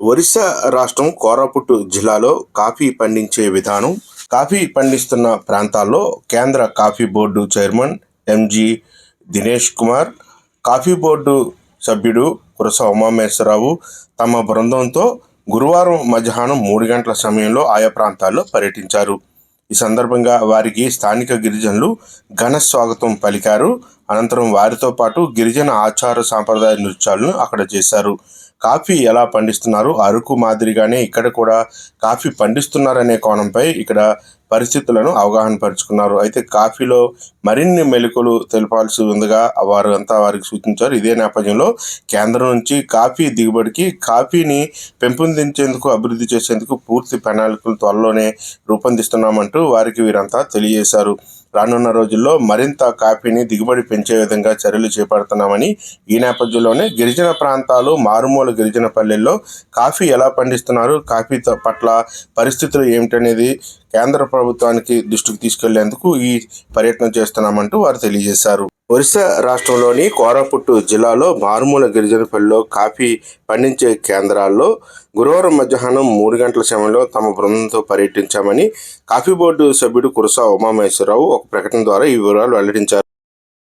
ఒరిస్సా రాష్ట్రం కోరాపుట్టు జిల్లాలో కాఫీ పండించే విధానం కాఫీ పండిస్తున్న ప్రాంతాల్లో కేంద్ర coffee board chairman MG Dinesh Kumar coffee board సభ్యుడు కురస ఉమామేశ్వరరావు తమ బృందంతో గురువారం మధ్యాహ్నం మూడు గంటల సమయంలో ఆయా ప్రాంతాల్లో పర్యటించారు. ఈ సందర్భంగా వారికి స్థానిక గిరిజనులు ఘన స్వాగతం పలికారు. అనంతరం వారితో పాటు గిరిజన ఆచార సాంప్రదాయ నృత్యాలను అక్కడ చేశారు. కాఫీ ఎలా పండిస్తున్నారు? అరకు మాదిరిగానే ఇక్కడ కూడా కాఫీ పండిస్తున్నారనే కోణంపై ఇక్కడ పరిస్థితులను అవగాహన పరుచుకున్నారు. అయితే కాఫీలో మరిన్ని మెలకులు తెలపాల్సి ఉందిగా వారు అంతా వారికి సూచించారు. ఇదే నేపథ్యంలో కేంద్రం నుంచి కాఫీ దిగుబడికి కాఫీని పెంపొందించేందుకు అభివృద్ధి చేసేందుకు పూర్తి ప్రణాళికలు త్వరలోనే రూపొందిస్తున్నామంటూ వారికి వీరంతా తెలియజేశారు. రానున్న రోజుల్లో మరింత కాఫీని దిగుబడి పెంచే విధంగా చర్యలు చేపడుతున్నామని ఈ నేపథ్యంలోనే గిరిజన ప్రాంతాలు మారుమూల గిరిజన పల్లెల్లో కాఫీ ఎలా పండిస్తున్నారు కాఫీ పట్ల పరిస్థితులు ఏమిటనేది కేంద్ర ప్రభుత్వానికి దృష్టికి తీసుకెళ్ళేందుకు ఈ పర్యటన చేస్తున్నామంటూ వారు తెలియజేశారు. ఒరిస్సా రాష్ట్రంలోని కోరాపుట్టు జిల్లాలో మారుమూల గిరిజన పల్లెలో కాఫీ పండించే కేంద్రాల్లో గురువారం మధ్యాహ్నం మూడు గంటల సమయంలో తమ బృందంతో పర్యటించామని కాఫీ బోర్డు సభ్యుడు కురసా ఉమామహేశ్వరరావు ఒక ప్రకటన ద్వారా ఈ వివరాలు వెల్లడించారు.